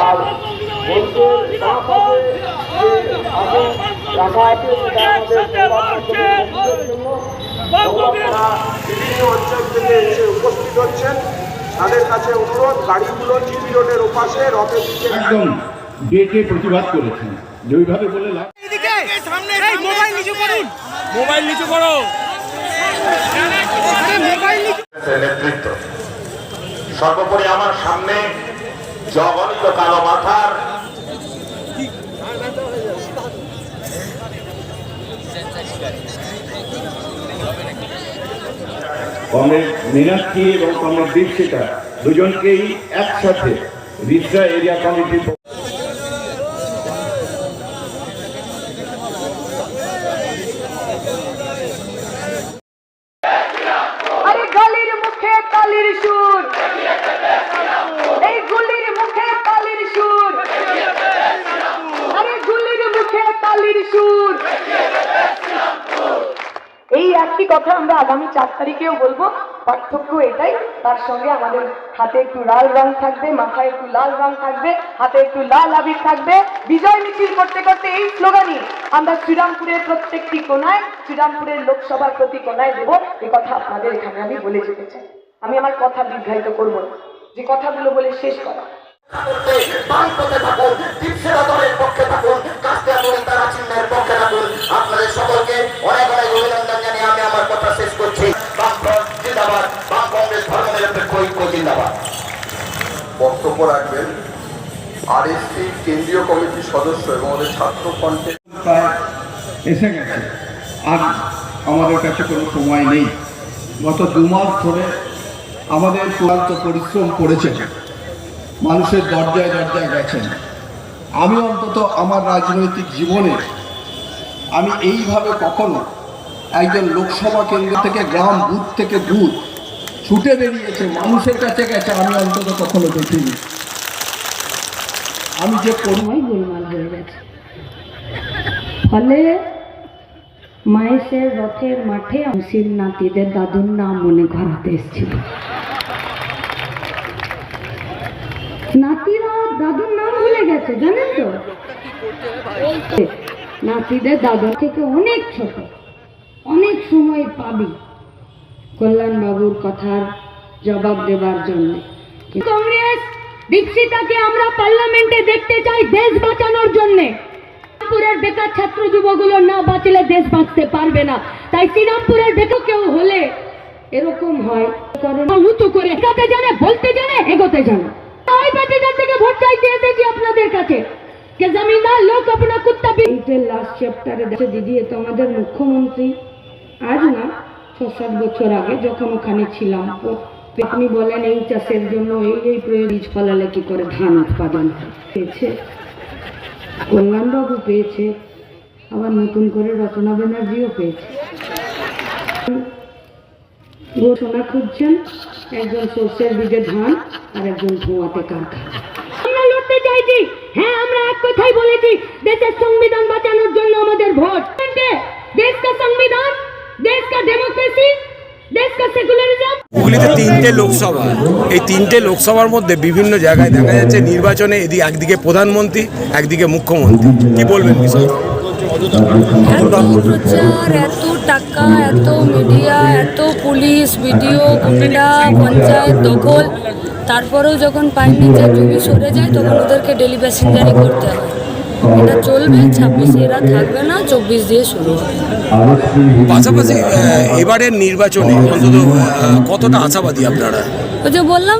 আর মঞ্চের বাঁ পাশে যে আসন রাখা আছে সেটা আমাদের সংবাদ মাধ্যমের বন্ধুদের জন্য বিভিন্ন অঞ্চল থেকে এসে উপস্থিত হচ্ছেন তাদের কাছে অনুরোধ গাড়িগুলো জিবি রোডের ওপাশে রথের দিকে একদম ডেকে প্রতিবাদ করেছেন যে ওইভাবে বলে লাভ মোবাইল নিচু করুন। মোবাইল নিচু করো। মোবাইল নিচু নেতৃত্ব সর্বোপরি আমার সামনে জগন্ত কালো মাথার মীনাক্ষী এবং কংগ্রেস দীক্ষিতা দুজনকেই একসাথে রিসরা এরিয়া কমিটির মুখে তালির সুর। এই গুলির মুখে তালির সুর। আরে গুলির মুখে সুর। এই একই কথা আমরা আগামী চার তারিখেও বলব। পার্থক্য এটাই তার সঙ্গে আমাদের হাতে একটু লাল রং থাকবে মাথায় একটু লাল রং থাকবে হাতে একটু লাল আবির থাকবে বিজয় মিছিল করতে করতে এই স্লোগানই আমরা শ্রীরামপুরের প্রত্যেকটি কোনায় শ্রীরামপুরের লোকসভার প্রতি কোনায় দেবো এ কথা আপনাদের এখানে আমি বলে যেতে চাই আমি আমার কথা দীর্ঘায়িত করব যে কথাগুলো বলে শেষ করা বক্তব্য রাখবেন। আরএসপি কেন্দ্রীয় কমিটির সদস্য এবং আমাদের ছাত্র প্রায় এসে গেছে। আর আমাদের কাছে কোনো সময় নেই। গত দু মাস ধরে আমাদের চূড়ান্ত পরিশ্রম করেছেন। মানুষের দরজায় দরজায় গেছেন। আমি অন্তত আমার রাজনৈতিক জীবনে আমি এইভাবে কখনো একজন লোকসভা কেন্দ্র থেকে, গ্রাম বুথ থেকে বুথ ছুটে বেরিয়েছে, মানুষের কাছে গেছে, আমি অন্তত কখনো দেখিনি। আমি যে করি সময় গোলমাল হয়ে গেছে। ফলে মায়েসের রথের মাঠে অংশীর নাতিদের দাদুর নাম মনে করাতে এসেছিল। নাতিরা দাদুর নাম ভুলে গেছে, জানেন তো? নাতিদের দাদু থেকে অনেক ছোট, অনেক সময় পাবি। কল্যাণবাবুর কথার জবাব দেবার জন্য। কংগ্রেস দীক্ষিতাকে আমরা পার্লামেন্টে দেখতে চাই দেশ বাঁচানোর জন্য। শ্রীরামপুরের বেকার ছাত্র যুবগুলো না বাঁচলে দেশ বাঁচতে পারবে না। তাই শ্রীরামপুরের বেকার কেউ হলে এরকম হয় করে না, উঁচু করে এগাতে জানে বলতে জানে এগোতে জানে। তাই বেটিটার থেকে ভোট চাইতে এসেছি আপনাদের কাছে। যে জমিদার লোক আপনা কুত্তা এইটের লাস্ট চ্যাপ্টারে দিদি এ তো আমাদের মুখ্যমন্ত্রী। আজ না ছ সাত বছর আগে যখন ওখানে ছিলাম আপনি বলেন এই চাষের জন্য এই এই প্রয়োগ বীজ ফলালে কি করে ধান উৎপাদন পেয়েছে? কল্যাণবাবু পেয়েছে, আবার নতুন করে রচনা ব্যানার্জিও পেয়েছে। ঘোষণা খুঁজছেন, একজন সর্ষের বীজে ধান আর একজন ধোঁয়াতে কারখানা। লড়তে চাইছি। হ্যাঁ আমরা এক কথাই বলেছি, দেশের সংবিধান বাঁচানোর জন্য আমাদের ভোট দেশ কা সংবিধান দেশ কা ডেমোক্রেসি দেশ কা সেকুলারিজম হুগলিতে তিনটে লোকসভা। এই তিনটে লোকসভার মধ্যে বিভিন্ন জায়গায় দেখা যাচ্ছে নির্বাচনে এদিকে একদিকে প্রধানমন্ত্রী, একদিকে মুখ্যমন্ত্রী। কি বলবেন বিষয় এত টাকা, এত মিডিয়া, এত পুলিশ ভিডিও গুন্ডা, পঞ্চায়েত দখল। তারপরেও যখন পাইনি যে জমি সরে যায়, তখন ওদেরকে ডেলি প্যাসেঞ্জারি করতে হয়। এটা চলবে ছাব্বিশে এরা থাকবে না চব্বিশ দিয়ে শুরু পাশাপাশি এবারের নির্বাচনে অন্তত কতটা আশাবাদী আপনারা? ওই যে বললাম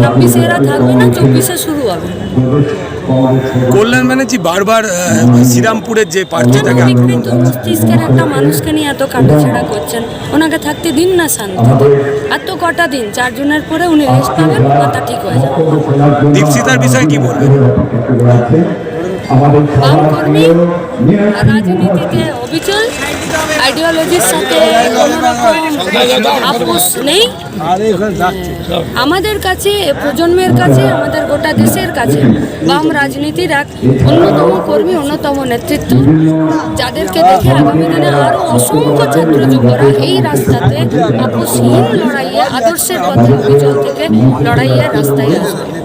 ছাব্বিশে এরা থাকবে না চব্বিশে শুরু হবে। কল্যাণ ব্যানার্জি বারবার শ্রীরামপুরের যে আক্রমণ মস্তিষ্কের একটা মানুষকে নিয়ে এত কাটাছেড়া করছেন। ওনাকে থাকতে দিন না শান্তিতে এত কটা দিন চারজনের পরে উনি রেস্ট পাবেন মাথা ঠিক হয়ে যাবে। দীপশিতার বিষয়ে কি বলবেন? বাম কর্মী রাজনীতিতে অবিচল আইডিওলজির সাথে আপোষ নেই। আমাদের কাছে প্রজন্মের কাছে আমাদের গোটা দেশের কাছে বাম রাজনীতির এক অন্যতম কর্মী অন্যতম নেতৃত্ব। যাদেরকে দেখে আগামী দিনে আরও অসংখ্য ছাত্র যুবরা এই রাস্তাতে আপোষহীন লড়াইয়ে আদর্শের পথে অবিচল থেকে লড়াইয়ের রাস্তায় আসবে।